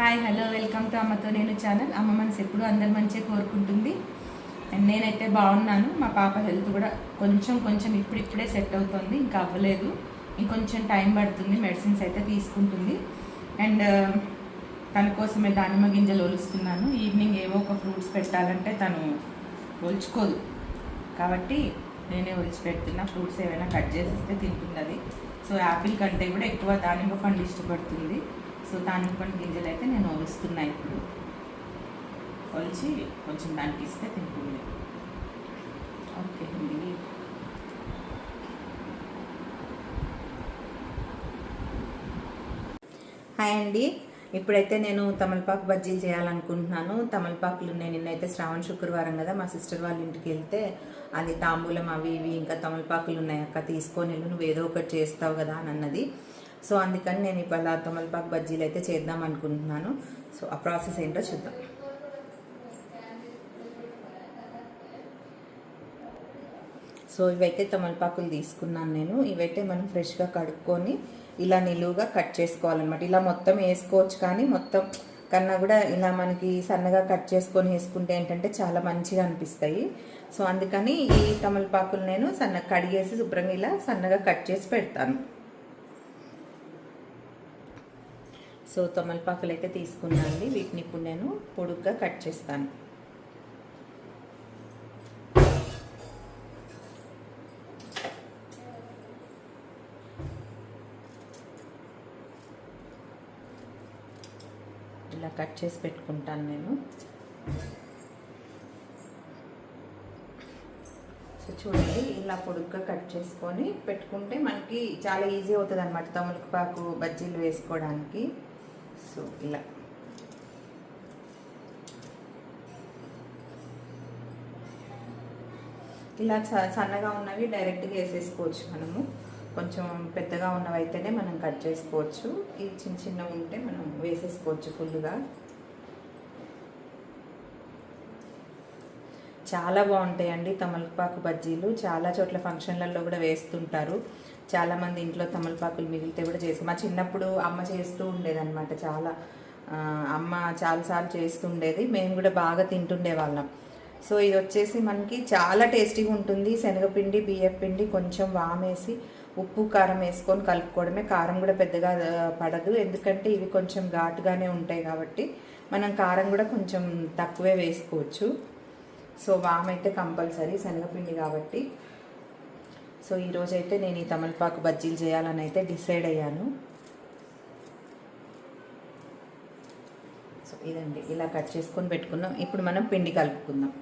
Hi hello welcome to అమ్మతో నేను channel అమ్మ మనసు ఎప్పుడు అందరు మంచిగా కోరుకుంటుంది. అండ్ నేనైతే బాగున్నాను. మా పాప హెల్త్ కూడా కొంచెం కొంచెం ఇప్పుడిప్పుడే సెట్ అవుతుంది. ఇంకా అవ్వలేదు. ఇంకొంచెం టైం పడుతుంది. మెడిసిన్స్ అయితే తీసుకుంటుంది. అండ్ uh, తన కోసమే దానిమ్మ గింజలు ఒలుస్తున్నాను. ఈవినింగ్ ఏవో ఒక ఫ్రూట్స్ పెట్టాలంటే తను ఒలుచుకోదు. కాబట్టి నేనే ఒలిచి పెడుతున్నా. ఫ్రూట్స్ ఏమైనా కట్ చేసిస్తే తింటుంది అది. సో యాపిల్ కంటే కూడా ఎక్కువ దానిమ్మ పండు ఇష్టపడుతుంది. సో దానిమ్మ పండు గింజలు అయితే నేను ఒలుస్తున్నా ఇప్పుడు. ఒలిచి కొంచెం దానికి ఇస్తే తింటుంది. ఓకే అండి హాయ్ అండి. ఇప్పుడైతే నేను తమలపాకు బజ్జీలు చేయాలనుకుంటున్నాను. తమలపాకులు నేను నిన్నైతే శ్రావణ శుక్రవారం కదా మా సిస్టర్ వాళ్ళ ఇంటికి వెళ్తే అది తాంబూలం అవి ఇవి ఇంకా తమలపాకులు ఉన్నాయి అక్క తీసుకొని వెళ్ళు నువ్వు ఏదో ఒకటి చేస్తావు కదా అని అన్నది. సో అందుకని నేను ఇవాళ తమలపాకు బజ్జీలు అయితే చేద్దాం అనుకుంటున్నాను. సో ఆ ప్రాసెస్ ఏంటో చూద్దాం. సో ఇవైతే తమలపాకులు తీసుకున్నాను నేను. ఇవైతే మనం ఫ్రెష్గా కడుక్కొని ఇలా నిలువుగా కట్ చేసుకోవాలన్నమాట. ఇలా మొత్తం వేసుకోవచ్చు కానీ మొత్తం కన్నా కూడా ఇలా మనకి సన్నగా కట్ చేసుకొని వేసుకుంటే ఏంటంటే చాలా మంచిగా అనిపిస్తాయి. సో అందుకని ఈ తమలపాకులు నేను సన్నగా కడిగేసి శుభ్రంగా ఇలా సన్నగా కట్ చేసి పెడతాను. సో తమలపాకులు అయితే తీసుకున్నాను వీటిని ఇప్పుడు నేను పొడుగ్గా కట్ చేస్తాను. ఇలా కట్ చేసి పెట్టుకుంటాను నేను. సో చూడండి ఇలా పొడుగ్గా కట్ చేసుకొని పెట్టుకుంటే మనకి చాలా ఈజీ అవుతుంది అనమాట తమలపాకు బజ్జీలు వేసుకోవడానికి. సో ఇలా ఇలా స- సన్నగా ఉన్నవి డైరెక్ట్గా వేసేసుకోవచ్చు మనము. కొంచెం పెద్దగా ఉన్నవి అయితేనే మనం కట్ చేసుకోవచ్చు. ఈ చిన్న చిన్నవి ఉంటే మనం వేసేసుకోవచ్చు ఫుల్గా. చాలా బాగుంటాయండి తమలపాకు బజ్జీలు. చాలా చోట్ల ఫంక్షన్లలో కూడా వేస్తుంటారు. చాలామంది ఇంట్లో తమలపాకులు మిగిలితే కూడా చేసి మా చిన్నప్పుడు అమ్మ చేస్తూ ఉండేదన్నమాట చాలా. అమ్మ చాలాసార్లు చేస్తుండేది మేము కూడా బాగా తింటుండే వాళ్ళం. సో ఇది వచ్చేసి మనకి చాలా టేస్టీగా ఉంటుంది. శనగపిండి బియ్యపిండి కొంచెం వామేసి ఉప్పు కారం వేసుకొని కలుపుకోవడమే. కారం కూడా పెద్దగా పడదు. ఎందుకంటే ఇవి కొంచెం ఘాటుగానే ఉంటాయి కాబట్టి మనం కారం కూడా కొంచెం తక్కువే వేసుకోవచ్చు. సో వామ్ అయితే కంపల్సరీ. శనగపిండి కాబట్టి సో ఈరోజు అయితే నేను ఈ తమలపాకు బజ్జీలు చేయాలని అయితే డిసైడ్ అయ్యాను. సో ఇదండి ఇలా కట్ చేసుకొని పెట్టుకున్నాం. ఇప్పుడు మనం పిండి కలుపుకుందాం.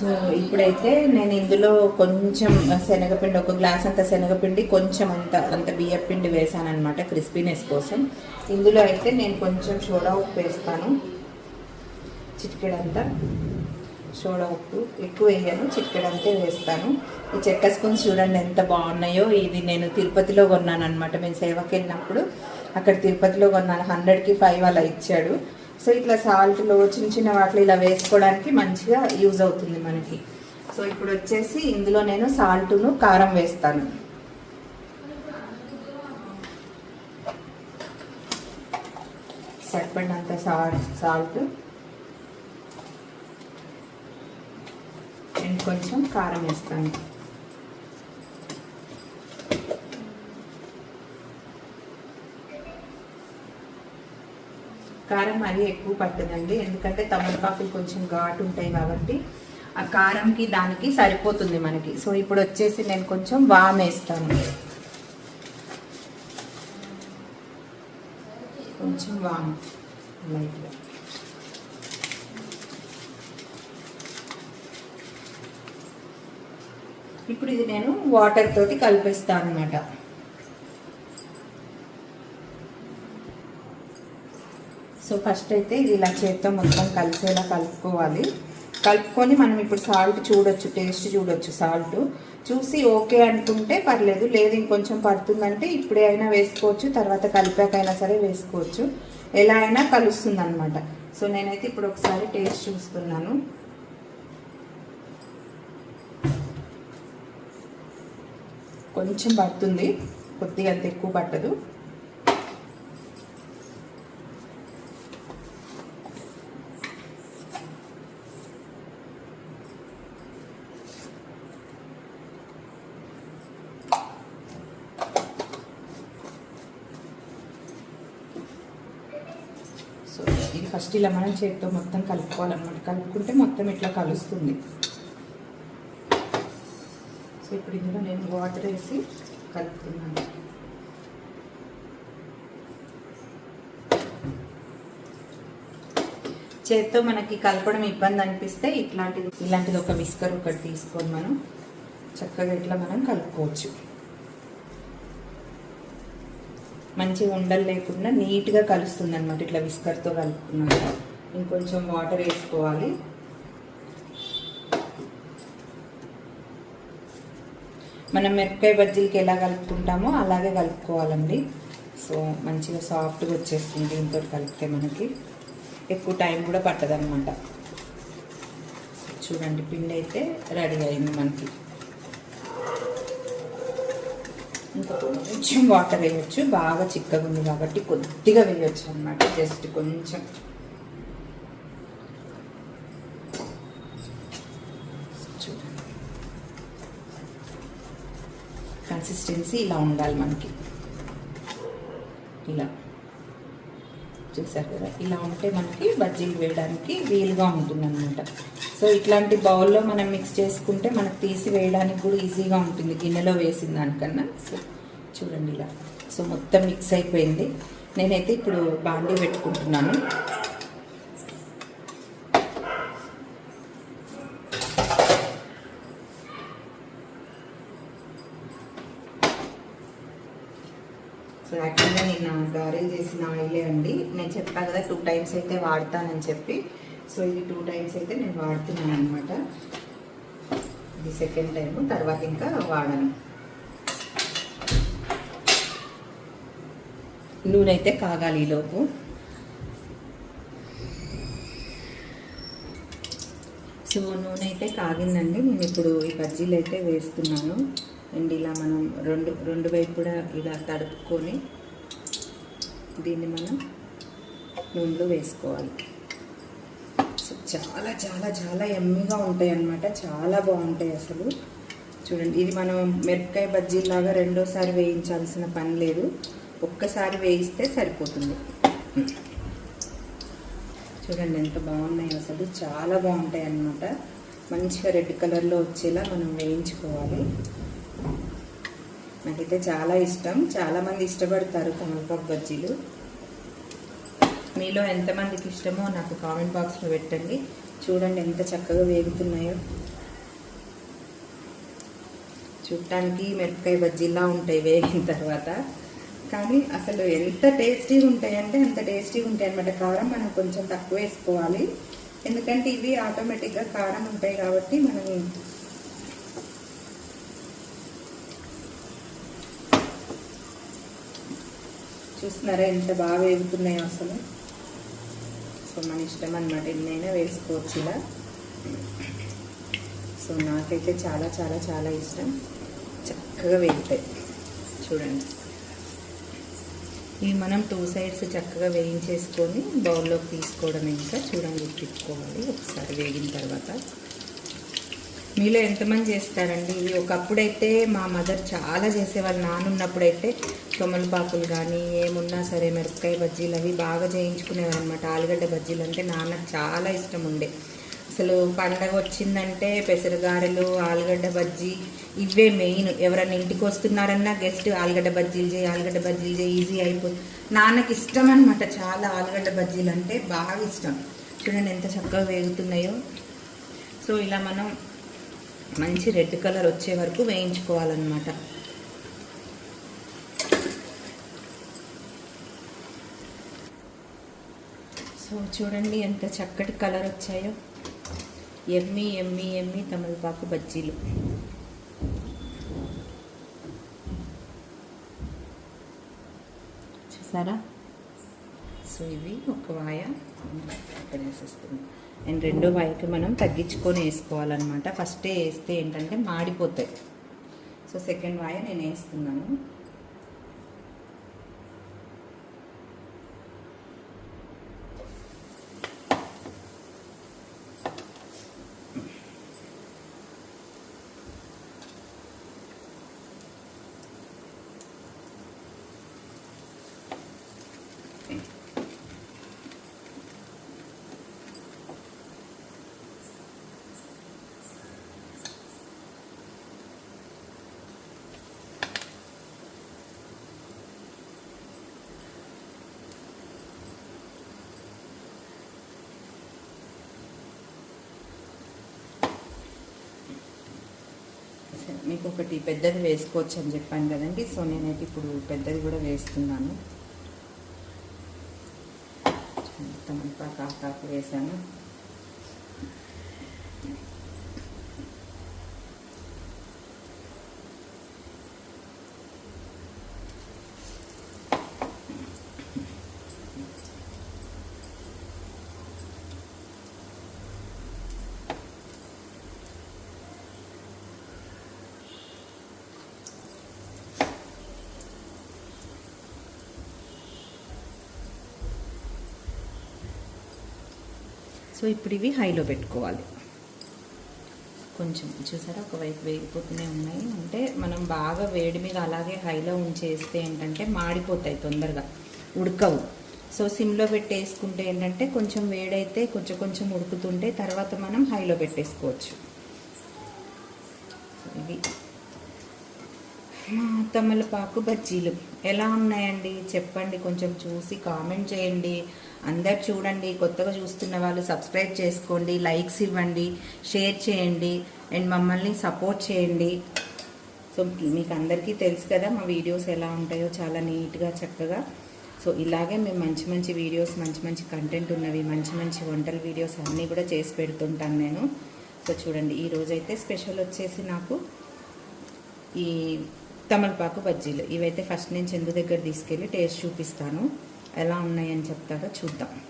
సో ఇప్పుడైతే నేను ఇందులో కొంచెం శనగపిండి ఒక గ్లాస్ అంత శనగపిండి కొంచెం అంత అంత బియ్యపిండి వేసాను అనమాట క్రిస్పీనెస్ కోసం. ఇందులో అయితే నేను కొంచెం సోడా ఉప్పు వేస్తాను. చిటికెడంతా సోడా ఉప్పు ఎక్కువ వేయను చిటికెడంతే వేస్తాను. ఈ చెక్క స్పూన్స్ చూడండి ఎంత బాగున్నాయో. ఇది నేను తిరుపతిలో కొన్నాను అనమాట మేము సేవకి వెళ్ళినప్పుడు అక్కడ తిరుపతిలో కొన్నాను. హండ్రెడ్కి ఫైవ్ అలా ఇచ్చాడు. సో ఇట్లా సాల్ట్లో చిన్న చిన్న వాటిలో ఇలా వేసుకోవడానికి మంచిగా యూజ్ అవుతుంది మనకి. సో ఇప్పుడు వచ్చేసి ఇందులో నేను సాల్ట్ను కారం వేస్తాను. సరిపడినంత సాల్ట్ సాల్ట్. నేను కొంచెం కారం వేస్తాను కారం మరీ ఎక్కువ పట్టదండి ఎందుకంటే తమలపాకులు కొంచెం ఘాటు ఉంటాయి కాబట్టి ఆ కారంకి దానికి సరిపోతుంది మనకి సో ఇప్పుడు వచ్చేసి నేను కొంచెం వామ్ వేస్తాను కొంచెం వామ్ లైట్గా ఇప్పుడు ఇది నేను వాటర్ తోటి కలిపేస్తాను అనమాట సో ఫస్ట్ అయితే ఇది ఇలా చేత్తో మొత్తం కలిసేలా కలుపుకోవాలి. కలుపుకొని మనం ఇప్పుడు సాల్ట్ చూడొచ్చు టేస్ట్ చూడొచ్చు సాల్ట్ చూసి ఓకే అనుకుంటే పర్లేదు లేదు ఇంకొంచెం పడుతుందంటే ఇప్పుడే అయినా వేసుకోవచ్చు తర్వాత కలిపాకైనా సరే వేసుకోవచ్చు. ఎలా అయినా కలుస్తుంది అనమాట సో నేనైతే ఇప్పుడు ఒకసారి టేస్ట్ చూస్తున్నాను కొంచెం పడుతుంది. కొద్దిగా అంత ఎక్కువ పట్టదు. సో ఇది ఫస్ట్ ఇలా మనం చేతితో మొత్తం కలుపుకోవాలన్నమాట. కలుపుకుంటే మొత్తం ఇట్లా కలుస్తుంది. ఇందులో నేను వాటర్ వేసి కలుపుతున్నాను. చేత్తో మనకి కలపడం ఇబ్బంది అనిపిస్తే ఇట్లాంటిది ఇలాంటిది ఒక విస్కర్ ఒకటి తీసుకొని మనం చక్కగా ఇట్లా మనం కలుపుకోవచ్చు. మంచిగా ఉండలు లేకుండా నీట్గా కలుస్తుంది అనమాట ఇట్లా విస్కర్తో కలుపుకున్నాక. ఇంకొంచెం వాటర్ వేసుకోవాలి. మనం మిరపకాయ బజ్జీలకి ఎలా కలుపుకుంటామో అలాగే కలుపుకోవాలండి. సో మంచిగా సాఫ్ట్గా వచ్చేస్తుంది దీంతో కలిపితే మనకి. ఎక్కువ టైం కూడా పట్టదనమాట చూడండి పిండి అయితే రెడీ అయింది మనకి. ఇంకా కొంచెం వాటర్ వేయచ్చు. బాగా చిక్కగా ఉంది కాబట్టి కొద్దిగా వేయచ్చు అనమాట జస్ట్ కొంచెం. చూడండి. కన్సిస్టెన్సీ ఇలా ఉండాలి మనకి. ఇలా. చూసారు కదా? ఇలా ఉంటే మనకి బజ్జీలు వేయడానికి వీలుగా ఉంటుందన్నమాట. సో ఇట్లాంటి బౌల్లో మనం మిక్స్ చేసుకుంటే మనకు తీసి వేయడానికి కూడా ఈజీగా ఉంటుంది. గిన్నెలో వేసిన దానికన్నా. సో చూడండి ఇలా. సో మొత్తం మిక్స్ అయిపోయింది. నేనైతే ఇప్పుడు బాండీ పెట్టుకుంటున్నాను సో యాక్చువల్గా నేను గారెలు చేసిన ఆయిలే అండి. నేను చెప్పాను కదా టూ టైమ్స్ అయితే వాడతానని చెప్పి. సో ఇది టూ టైమ్స్ అయితే నేను వాడుతున్నాను అనమాట ఇది సెకండ్ టైం తర్వాత ఇంకా వాడను. నూనె అయితే కాగాలి ఈలోపు సో నూనె అయితే కాగిందండి. నేను ఇప్పుడు ఈ బజ్జీలు అయితే వేస్తున్నాను. అండ్ ఇలా మనం రెండు రెండు వైపు కూడా ఇలా తడుపుకొని దీన్ని మనం నూనెలో వేసుకోవాలి. సో చాలా చాలా చాలా ఎమ్మిగా ఉంటాయి అన్నమాట చాలా బాగుంటాయి అసలు. చూడండి ఇది మనం మిరపకాయ బజ్జీలాగా రెండోసారి వేయించాల్సిన పని లేదు. ఒక్కసారి వేయిస్తే సరిపోతుంది. చూడండి ఎంత బాగున్నాయి అసలు. చాలా బాగుంటాయి అన్నమాట మంచిగా రెడ్ కలర్లో వచ్చేలా మనం వేయించుకోవాలి. నాకైతే చాలా ఇష్టం. చాలామంది ఇష్టపడతారు తమలపాకు బజ్జీలు. మీలో ఎంతమందికి ఇష్టమో నాకు కామెంట్ బాక్స్లో పెట్టండి. చూడండి ఎంత చక్కగా వేగుతున్నాయో. చూడటానికి మిరపకాయ బజ్జీలా ఉంటాయి వేగిన తర్వాత. కానీ అసలు ఎంత టేస్టీగా ఉంటాయంటే అంత టేస్టీగా ఉంటాయి అనమాట కారం మనం కొంచెం తక్కువ వేసుకోవాలి. ఎందుకంటే ఇవి ఆటోమేటిక్గా కారం ఉంటాయి కాబట్టి మనం చూస్తున్నారా? ఎంత బాగా వేగుతున్నాయో అసలు. సో మన ఇష్టం అనమాట ఎన్నైనా వేసుకోవచ్చు ఇలా. సో నాకైతే చాలా చాలా చాలా ఇష్టం. చక్కగా వేగుతాయి. చూడండి. ఇవి మనం టూ సైడ్స్ చక్కగా వేయించేసుకొని బౌల్లోకి తీసుకోవడం ఇంకా. చూడండి తిప్పుకోవాలి. ఒకసారి వేగిన తర్వాత. మీలో ఎంతమంది చేస్తారండి? ఇవి ఒకప్పుడైతే మా మదర్ చాలా చేసేవాళ్ళు. నానున్నప్పుడైతే తొమ్మలపాకులు కానీ ఏమున్నా సరే మిరపకాయ బజ్జీలు అవి బాగా చేయించుకునేవారు అనమాట ఆలుగడ్డ బజ్జీలు అంటే నాన్నకు చాలా ఇష్టం ఉండే. అసలు పండగ వచ్చిందంటే పెసరగారెలు ఆలుగడ్డ బజ్జీ ఇవే మెయిన్. ఎవరైనా ఇంటికి వస్తున్నారన్నా గెస్ట్ ఆలుగడ్డ బజ్జీలు చేయి ఆలుగడ్డ బజ్జీలు చేయి ఈజీ అయిపోతుంది నాన్నకి ఇష్టం అనమాట చాలా ఆలుగడ్డ బజ్జీలు అంటే బాగా ఇష్టం. చూడండి ఎంత చక్కగా వేగుతున్నాయో. సో ఇలా మనం మంచి రెడ్ కలర్ వచ్చే వరకు వేయించుకోవాలన్నమాట. సో చూడండి ఎంత చక్కటి కలర్ వచ్చాయో. ఎమ్మి ఎమ్మి ఎమ్మి తమలపాకు బజ్జీలు. చూసారా? సో ఇవి ఒక వాయ. వేసేస్తుంది అండ్ రెండో వైపు మనం తగ్గించుకొని వేసుకోవాలన్నమాట. ఫస్టే వేస్తే ఏంటంటే మాడిపోతాయి. సో సెకండ్ వాయ నేను వేస్తున్నాను సరే, మీకు ఒకటి పెద్దది వేసుకోవచ్చు అని చెప్పాను కదండి. సో నేనైతే ఇప్పుడు పెద్దది కూడా వేస్తున్నాను. మొత్తం అంతా కాకాకు వేసాను. సో ఇప్పుడు ఇవి హైలో పెట్టుకోవాలి. కొంచెం చూసారా? ఒకవైపు వేగిపోతూనే ఉన్నాయి. అంటే మనం బాగా వేడి మీద అలాగే హైలో ఉంచేస్తే ఏంటంటే మాడిపోతాయి తొందరగా ఉడకవు. సో సిమ్లో పెట్టేసుకుంటే ఏంటంటే కొంచెం వేడైతే కొంచెం కొంచెం ఉడుకుతుంటే తర్వాత మనం హైలో పెట్టేసుకోవచ్చు. ఇవి. మా తమలపాకు బజ్జీలు ఎలా ఉన్నాయండి? చెప్పండి కొంచెం చూసి కామెంట్ చేయండి. అందరు చూడండి కొత్తగా చూస్తున్న వాళ్ళు సబ్స్క్రైబ్ చేసుకోండి లైక్స్ ఇవ్వండి షేర్ చేయండి అండ్ మమ్మల్ని సపోర్ట్ చేయండి. సో మీకు అందరికీ తెలుసు కదా మా వీడియోస్ ఎలా ఉంటాయో చాలా నీట్గా చక్కగా. సో ఇలాగే మేము మంచి మంచి వీడియోస్ మంచి మంచి కంటెంట్ ఉన్నవి మంచి మంచి వంటల వీడియోస్ అన్నీ కూడా చేసి పెడుతుంటాను నేను. సో చూడండి ఈ రోజైతే స్పెషల్ వచ్చేసి నాకు ఈ తమలపాకు బజ్జీలు. ఇవైతే ఫస్ట్ నేను చందు దగ్గర తీసుకెళ్ళి టేస్ట్ చూపిస్తాను. ఎలా ఉన్నాయని చెప్తాడో చూద్దాం.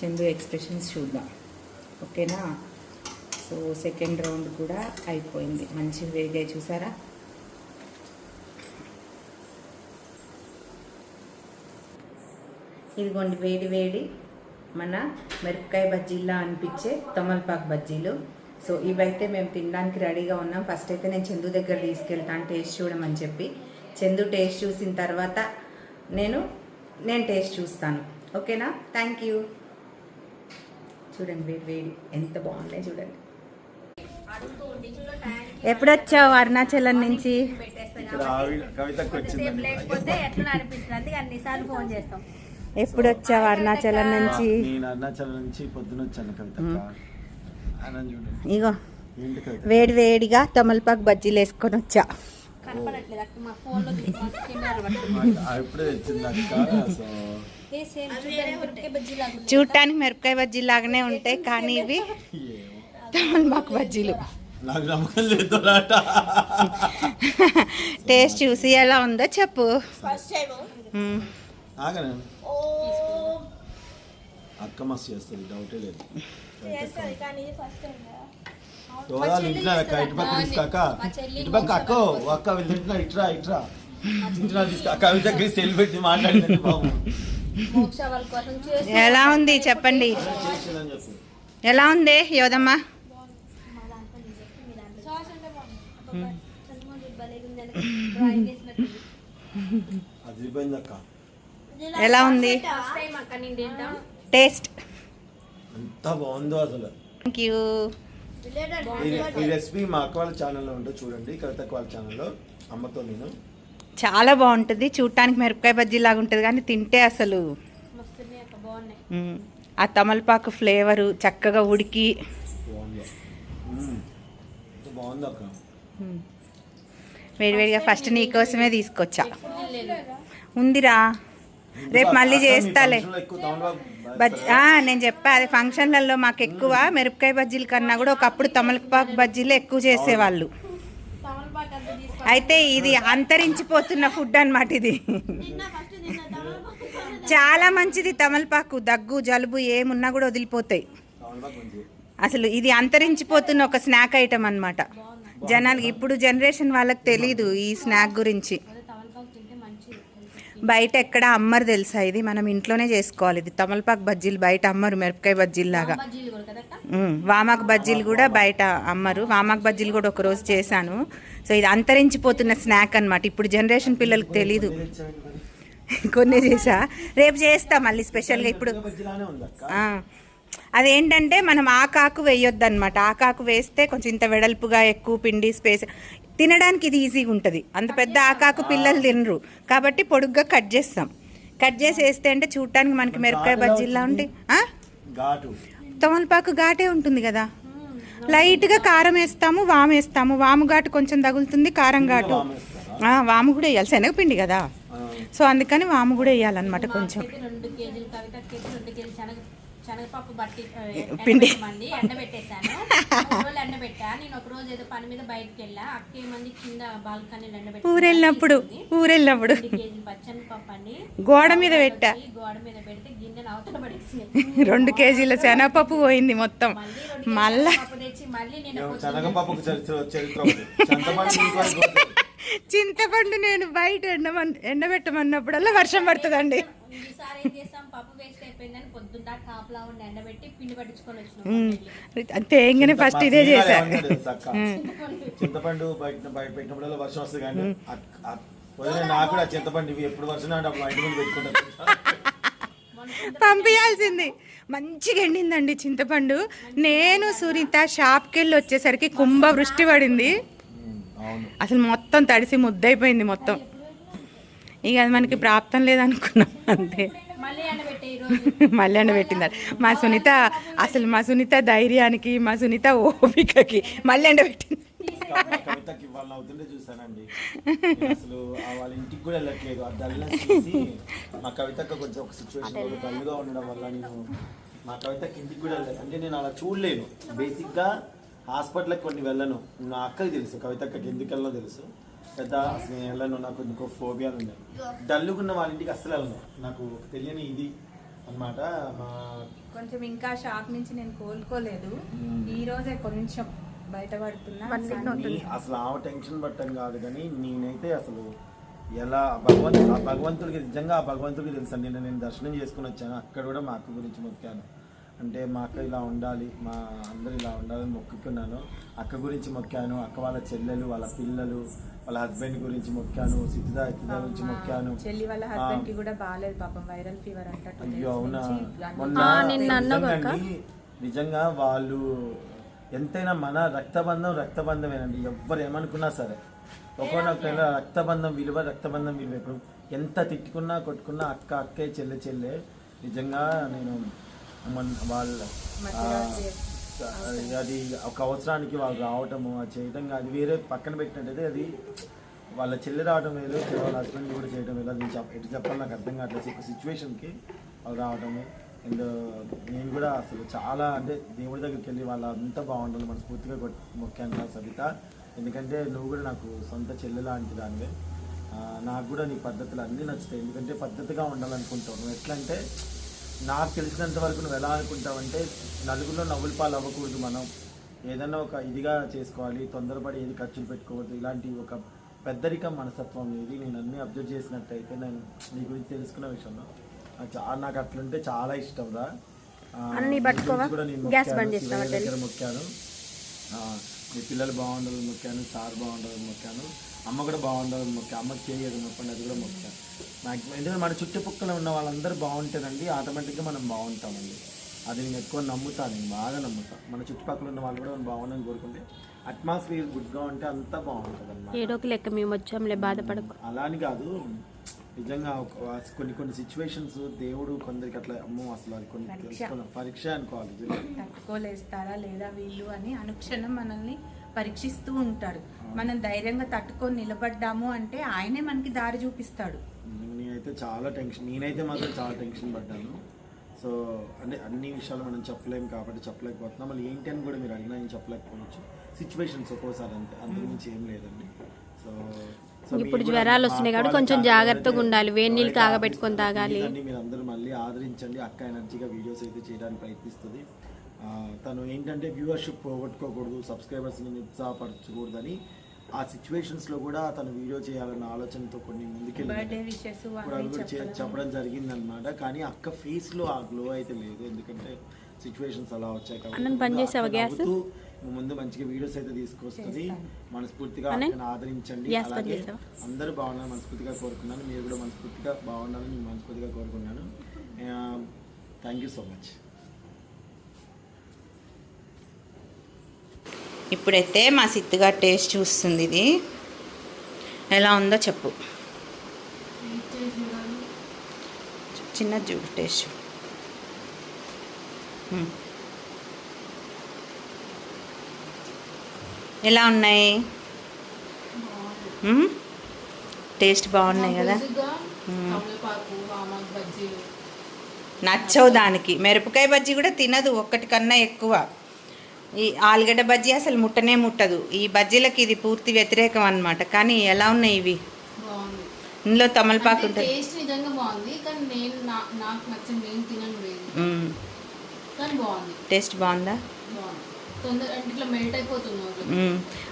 చందు ఎక్స్ప్రెషన్స్ చూద్దాం. ఓకేనా? సో సెకండ్ రౌండ్ కూడా అయిపోయింది. మంచి వేగాయి చూసారా? ఇదిగోండి వేడి వేడి మన మిరపకాయ బజ్జీలా అనిపించే తమలపాకు బజ్జీలు. సో ఇవైతే మేము తినడానికి రెడీగా ఉన్నాం. ఫస్ట్ అయితే నేను చందు దగ్గర తీసుకెళ్తాను టేస్ట్ చూడమని చెప్పి. చందు టేస్ట్ చూసిన తర్వాత నేను నేను టేస్ట్ చూస్తాను. ఓకేనా? థ్యాంక్ యూ చూడండి వేడి వేడి. ఎంత బాగున్నాయి చూడండి. ఎప్పుడొచ్చావు అరుణాచలం నుంచి? చేస్తాం. ఎప్పుడొచ్చావు అరుణాచలం నుంచి? అరుణాచలం నుంచి పొద్దున వచ్చాను కవిత. ఆనంద్ చూడండి. ఇగో వేడి వేడిగా తమలపాకు బజ్జీలు వేసుకొని వచ్చా. కనపడట్లేదు అక్క మా ఫోన్లో తెచ్చింది అక్క సో. చూడటానికి మిరపకాయ బజ్జీ లాగానే ఉంటాయి కానీ ఇవి. తమలపాకు బజ్జీలు. టేస్ట్ చూసి ఎలా ఉందో చెప్పు. అక్క మస్తు చేస్తుంది డౌటే లేదు. తింటున్నారు అక్క ఇటు పక్క తీసుకాక ఇటు పక్క అక్క అక్క వీళ్ళు ఇట్రా ఇట్రా. సెల్ పెట్టి మాట్లాడింది బాబు. చేసి ఎలా ఉంది చెప్పండి. ఎలా ఉంది యోదమ్మ అక్క. ఎలా ఉంది? టేస్ట్. ఎంత బాగుందో అసలు. థ్యాంక్ యూ ఈ- ఈ రెసిపీ మా అక్క వాళ్ళ ఛానల్లో ఉంటే చూడండి. కవిత వాళ్ళ ఛానల్లో అమ్మతో నేను. చాలా బాగుంటుంది. చూడటానికి మిరపకాయ బజ్జీ లాగా ఉంటుంది కానీ తింటే అసలు. ఆ తమలపాకు ఫ్లేవరు చక్కగా ఉడికి. వేడివేడిగా ఫస్ట్ నీకోసమే తీసుకొచ్చా. లేదు ఉందిరా. రేపు మళ్ళీ చేస్తాలే. బజ్జీ నేను చెప్పా అది ఫంక్షన్లలో మాకు ఎక్కువ మిరపకాయ బజ్జీల కన్నా కూడా ఒకప్పుడు తమలపాకు బజ్జీలు ఎక్కువ చేసేవాళ్ళు. అయితే ఇది అంతరించిపోతున్న ఫుడ్ అనమాట ఇది. చాలా మంచిది తమలపాకు దగ్గు జలుబు ఏమున్నా కూడా వదిలిపోతాయి. అసలు ఇది అంతరించిపోతున్న ఒక స్నాక్ ఐటమ్ అనమాట జనాలకి ఇప్పుడు జనరేషన్ వాళ్ళకి తెలీదు ఈ స్నాక్ గురించి అదే తమలపాకు తింటే మంచిది బయట ఎక్కడ అమ్మరు తెలుసా ఇది? మనం ఇంట్లోనే చేసుకోవాలి ఇది. తమలపాకు బజ్జీలు బయట అమ్మరు మిరపకాయ బజ్జీలు లాగా వామాకు బజ్జీలు కూడా బయట అమ్మరు. వామాకు బజ్జీలు కూడా ఒకరోజు చేశాను. సో ఇది అంతరించిపోతున్న స్నాక్ అన్నమాట. ఇప్పుడు జనరేషన్ పిల్లలకి తెలీదు. కొన్ని చేసా. రేపు చేస్తా మళ్ళీ స్పెషల్గా ఇప్పుడు. అదేంటంటే మనం ఆకాకు వేయొద్దు అనమాట ఆకాకు వేస్తే కొంచెం ఇంత వెడల్పుగా ఎక్కువ పిండి స్పేస్ తినడానికి ఇది ఈజీగా ఉంటుంది. అంత పెద్ద ఆకాకు పిల్లలు తినరు. కాబట్టి పొడుగ్గా కట్ చేస్తాం. కట్ చేసి వేస్తే అంటే చూడటానికి మనకి మిరపకాయ బజ్జీలా? ఘాటు. తమలపాకు ఘాటే ఉంటుంది కదా. లైట్గా కారం వేస్తాము వాము వేస్తాము. వాము ఘాటు కొంచెం తగులుతుంది కారం ఘాటు. వాము వేస్తారా? ఆ, వాము కూడా వేయాలి. శనగపిండి కదా. సో అందుకని వాము కూడా వేయాలన్నమాట కొంచెం. కేజీ శనగపప్పు బట్టి పిండి. ఎండబెట్టమంది ఎండబెట్టేశాను. మూడు రోజులు ఎండబెట్టా. నేను ఒక రోజు ఏదో పని మీద బయటకు వెళ్ళా అక్క ఏమంది కింద బాల్కనీలో ఎండబెట్టి ఊరెళ్ళినప్పుడు ఊరెళ్ళినప్పుడు. కేజీలు పచ్చనిపప్పు అండి. గోడ మీద పెట్టా. గోడ మీద పెడితే గిన్నెను అవతల పడేసి రెండు కేజీల శనగపప్పు పోయింది మొత్తం. మళ్ళీ తెచ్చి మళ్ళీ నేను చరిత్ర చింతపండు నేను బయట ఎండమన్ ఎండబెట్టమన్నప్పుడల్లా వర్షం పడుతుందండి. ఈసారి ఏం చేస్తాం పప్పు వేస్ట్ అయిపోయిందని పొద్దున్న దాకా కాపలా ఉండి ఎండబెట్టి పిండి పట్టించుకొని ఉమ్. వచ్చినాం తేంగానే ఫస్ట్ ఇదే చేశా? చింతపండు బయట బయట పెట్టినప్పుడల్లా వర్షం వస్తుంది కానీ అక్- అక్- వదిలే నాకు కూడా చింతపండు ఇవి ఎప్పుడు వర్షం అంటే అప్పుడు మా ఇంటి ముందు పెట్టుకుంటాను పంపించాల్సింది. మంచిగా ఎండిందండి చింతపండు. నేను సునీత షాప్కి వెళ్ళి వచ్చేసరికి కుంభ వృష్టి పడింది అసలు మొత్తం తడిసి ముద్దయిపోయింది మొత్తం. ఇక అది మనకి ప్రాప్తం లేదనుకున్నాం అంతే. మళ్ళీ ఎండబెట్టే ఈ మా సునీత అసలు మా సునీత ధైర్యానికి మా సునీత ఓపికకి మళ్ళీ ఎండబెట్టింది కవి- కవితకి వాళ్ళ అవుతుంటే చూసానండి అసలు వాళ్ళ ఇంటికి కూడా వెళ్ళట్లేదు. ఆ చూసి మా కవితక్క కొంచెం ఒక సిచ్యువేషన్ డల్గా ఉండడం వల్ల నేను మా కవితకి ఇంటికి కూడా వెళ్ళలేదు. అంటే నేను అలా చూడలేను. బేసిక్గా హాస్పిటల్కి కొన్ని వెళ్ళను. నా అక్కకి తెలుసు కవితక్కకి ఎందుకు వెళ్ళనో తెలుసు. పెద్ద అసలు నేను వెళ్ళను నాకు ఇంకో ఫోబియాలు ఉన్నాయి డల్లుగున్న వాళ్ళ ఇంటికి అస్సలు వెళ్ళను. నాకు తెలియని ఇది అన్నమాట. మా కొంచెం ఇంకా షాక్ నుంచి నేను కోలుకోలేదు. ఈ రోజే కొంచెం బయటపడుతున్నా అసలు ఆమె టెన్షన్ పట్టం కాదు కానీ నేనైతే అసలు ఎలా భగవంతుడు ఆ భగవంతుడికి నిజంగా ఆ భగవంతుడికి తెలుసు? నిన్న నేను దర్శనం చేసుకుని వచ్చాను. అక్కడ కూడా మా అక్క గురించి మొక్కాను. అంటే మా అక్క ఇలా ఉండాలి మా అందరు ఇలా ఉండాలని మొక్కుకున్నాను. అక్క గురించి మొక్కాను. అక్క వాళ్ళ చెల్లెలు వాళ్ళ పిల్లలు వాళ్ళ హస్బెండ్ గురించి మొక్కాను సిద్ధిద ఇతిద గురించి మొక్కాను. చెల్లి వాళ్ళ హస్బెండ్కి కూడా బాగాలేదు పాపం వైరల్ ఫీవర్ అంట అయ్యో అవునా. మొన్న నిజంగా వాళ్ళు ఎంతైనా మన రక్తబంధం రక్తబంధమేనండి. ఎవ్వరు ఏమనుకున్నా సరే ఒకనొక రక్తబంధం విలువ రక్తబంధం విలువ ఇప్పుడు ఎంత తిట్టుకున్నా కొట్టుకున్నా అక్క అక్కే చెల్లె చెల్లె. నిజంగా నేను మన- వాళ్ళ అది ఒక అవసరానికి వాళ్ళు రావటము అది చేయటం అది వేరే పక్కన పెట్టినట్టయితే అది వాళ్ళ చెల్లి రావడం వేరు వాళ్ళ హస్బెండ్ కూడా చేయడం వేరు అది చెప్ప ఎటు చెప్పాలి నాకు అర్థం కావట్లేదు. ఒక సిచ్యువేషన్కి వాళ్ళు రావడము అండ్ నేను కూడా అసలు చాలా అంటే దేవుడి దగ్గరికి వెళ్ళి వాళ్ళ అంతా బాగుండాలి మనస్ఫూర్తిగా మొక్కాను సబిత. ఎందుకంటే నువ్వు కూడా నాకు సొంత చెల్లె లాంటి దానివే. నాకు కూడా నీ పద్ధతులు అన్నీ నచ్చుతాయి. ఎందుకంటే పద్ధతిగా ఉండాలనుకుంటావు. నువ్వు ఎట్లా అంటే నాకు తెలిసినంత వరకు నువ్వు ఎలా అనుకుంటావంటే నలుగురిలో నవ్వుల పాలు అవ్వకూడదు మనం. ఏదైనా ఒక ఇదిగా చేసుకోవాలి తొందరపడి ఏది ఖర్చులు పెట్టుకోవద్దు. ఇలాంటి ఒక పెద్దరికం మనస్తత్వం ఇది నేను అన్ని అబ్జర్వ్ చేసినట్టయితే నేను నీ గురించి తెలుసుకున్న విషయంలో నాకు చాలా నాకు అట్లుంటే చాలా ఇష్టం రా. ఆ, నీ గురించి కూడా నేను మొక్కాను, దగ్గర మొక్కాను. మీ పిల్లలు బాగుండాలని మొక్కాను సార్ బాగుండాలని మొక్కాను. అమ్మ కూడా బాగుండాలని మొక్కా అమ్మకి చేయదు మొక్కండి అది కూడా మొక్కాను మ్యాక్సిమం ఎందుకంటే మన చుట్టుపక్కల ఉన్న వాళ్ళందరూ బాగుంటేనండి ఆటోమేటిక్గా మనం బాగుంటామండి. అది నేను ఎక్కువ నమ్ముతాను నేను బాగా నమ్ముతాను మన చుట్టుపక్కల ఉన్న వాళ్ళు కూడా మనం బాగుండాలని కోరుకుంటే అట్మాస్ఫియర్ గుడ్గా ఉంటే అంతా బాగుంటుంది అన్నమాట ఏడోకి లెక్క మేము వచ్చాంలే బాధపడకు. అలా అని కాదు నిజంగా ఒక కొన్ని కొన్ని సిచ్యువేషన్స్ దేవుడు కొందరికి అట్లా అమ్మో అసలు అది కొన్ని తెలుసుకున్న పరీక్ష అనుకోవాలి. తట్టుకోలేస్తారా లేదా వీళ్ళు అని అనుక్షణం మనల్ని పరీక్షిస్తూ ఉంటాడు మనం ధైర్యంగా తట్టుకొని నిలబడ్డాము అంటే ఆయనే మనకి దారి చూపిస్తాడు. నేనైతే చాలా టెన్షన్ నేనైతే మాత్రం చాలా టెన్షన్ పడ్డాను. సో అంటే అన్ని విషయాలు మనం చెప్పలేం కాబట్టి చెప్పలేకపోతున్నాం. మళ్ళీ ఏంటి అని కూడా మీరు అడిగినా నేను చెప్పలేకపోవచ్చు. సిచ్యువేషన్స్ ఒక్కోసారి అంతే అంతకుమించి ఏం లేదండి. సో ఇప్పుడు జ్వరాలు వస్తున్నాయి కాబట్టి కొంచెం జాగ్రత్తగా ఉండాలి. వేడి నీళ్ళు ఎవరైతే కాగబెట్టుకొని తాగాలి. మీరు అందరూ మళ్ళీ ఆదరించండి. అక్క ఎనర్జీగా వీడియోస్ అయితే చేయడానికి ప్రయత్నిస్తుంది. ఆ, తను ఏంటంటే వ్యూవర్షిప్ పోగొట్టుకోకూడదు సబ్స్క్రైబర్స్ని నిరుత్సాహపరచకూడదని ఆ సిచ్యువేషన్స్లో కూడా తను వీడియో చేయాలన్న ఆలోచనతో కొన్ని ముందుకెళ్ళి చెప్పడం జరిగిందనమాట కానీ అక్క ఫేస్లో ఆ గ్లో అయితే లేదు. ఎందుకంటే సిచ్యువేషన్స్ అలా వచ్చాయి ముందు చేసావా అక్క గ్యాస్? నవ్వుతూ ముందు మంచిగా వీడియోస్ అయితే తీసుకొస్తుంది. మనస్ఫూర్తిగా ఆదరించండి. అలాగే? అందరూ బాగున్నారు. మనస్ఫూర్తిగా కోరుకున్నాను. మీరు కూడా మనస్ఫూర్తిగా బాగుండాలని నేను మనస్ఫూర్తిగా కోరుకున్నాను. థ్యాంక్ యూ సో మచ్ ఇప్పుడైతే మా సిత్తుగా టేస్ట్ చూస్తుంది ఇది. ఎలా ఉందో చెప్పు. చిన్న చూడు టేస్ట్ ఎలా ఉన్నాయి? టేస్ట్ బాగున్నాయి కదా. నచ్చవు దానికి. మిరపకాయ బజ్జీ కూడా తినదు ఒక్కటి కన్నా ఎక్కువ. ఈ ఆలుగడ్డ బజ్జీ అసలు ముట్టనే ముట్టదు. ఈ బజ్జీలకి ఇది పూర్తి వ్యతిరేకం అన్నమాట. కానీ ఎలా ఉన్నాయి ఇవి? ఇందులో తమలపాకు ఉంటుంది. టేస్ట్ బాగుంది.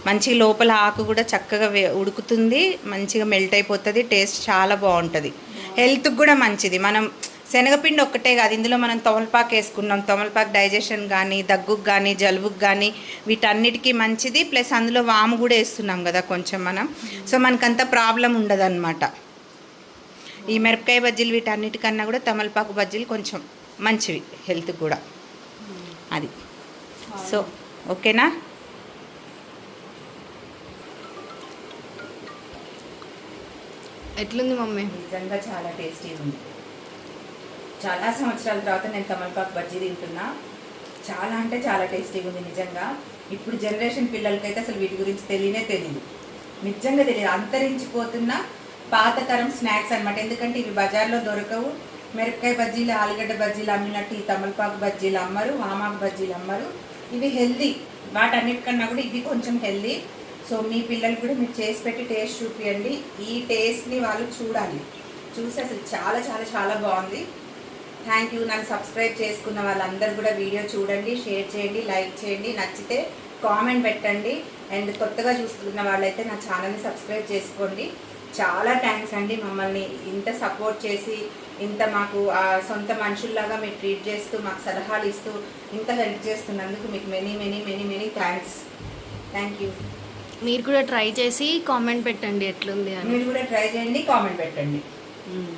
మంచిగా లోపల ఆకు కూడా చక్కగా ఉడుకుతుంది. మంచిగా మెల్ట్ అయిపోతుంది. టేస్ట్ చాలా బాగుంటుంది. హెల్త్కి కూడా మంచిది. మనం శనగపిండి ఒక్కటే కాదు ఇందులో మనం తమలపాకు వేసుకున్నాం. తమలపాకు డైజెషన్ కానీ దగ్గుకు కానీ జలుబుకు కానీ వీటన్నిటికీ మంచిది. ప్లస్ అందులో వాము కూడా వేస్తున్నాం కదా కొంచెం మనం. సో మనకంత ప్రాబ్లం ఉండదన్నమాట. ఈ మిరపకాయ బజ్జీలు వీటన్నిటికన్నా కూడా తమలపాకు బజ్జీలు కొంచెం మంచివి హెల్త్కి కూడా. అది. సో ఓకేనా? ఎట్లుంది మమ్మీ? నిజంగా చాలా టేస్టీ ఉంది చాలా సంవత్సరాల తర్వాత నేను తమలపాకు బజ్జీ తింటున్నా. చాలా అంటే చాలా టేస్టీగా ఉంది నిజంగా. ఇప్పుడు జనరేషన్ పిల్లలకైతే అసలు వీటి గురించి తెలియనే తెలియదు నిజంగా తెలియదు. అంతరించిపోతున్న పాత తరం స్నాక్స్ అన్నమాట. ఎందుకంటే ఇవి బజార్లో దొరకవు. మిరపకాయ బజ్జీలు ఆలుగడ్డ బజ్జీలు అమ్మినట్టు ఈ తమలపాకు బజ్జీలు అమ్మరు వామాకు బజ్జీలు అమ్మరు. ఇవి హెల్దీ. వాటన్నిటికన్నా కూడా ఇవి కొంచెం హెల్దీ. సో మీ పిల్లలు కూడా మీరు చేసి పెట్టి టేస్ట్ చూపియండి. ఈ టేస్ట్ని వాళ్ళు చూడాలి. చూసి అసలు చాలా చాలా చాలా బాగుంది. థ్యాంక్ యూ నన్ను సబ్స్క్రైబ్ చేసుకున్న వాళ్ళందరూ కూడా వీడియో చూడండి షేర్ చేయండి లైక్ చేయండి. నచ్చితే కామెంట్ పెట్టండి. అండ్ కొత్తగా చూస్తున్న వాళ్ళైతే నా ఛానల్ని సబ్స్క్రైబ్ చేసుకోండి. చాలా థ్యాంక్స్ అండి మమ్మల్ని ఇంత సపోర్ట్ చేసి ఇంత మాకు సొంత మనుషుల్లాగా మీరు ట్రీట్ చేస్తూ మాకు సలహాలు ఇస్తూ ఇంత హెల్ప్ చేస్తున్నందుకు మీకు many many many many thanks thank you మీరు కూడా ట్రై చేసి కామెంట్ పెట్టండి ఎట్లుంది అని. మీరు కూడా ట్రై చేయండి కామెంట్ పెట్టండి. మ్మ్.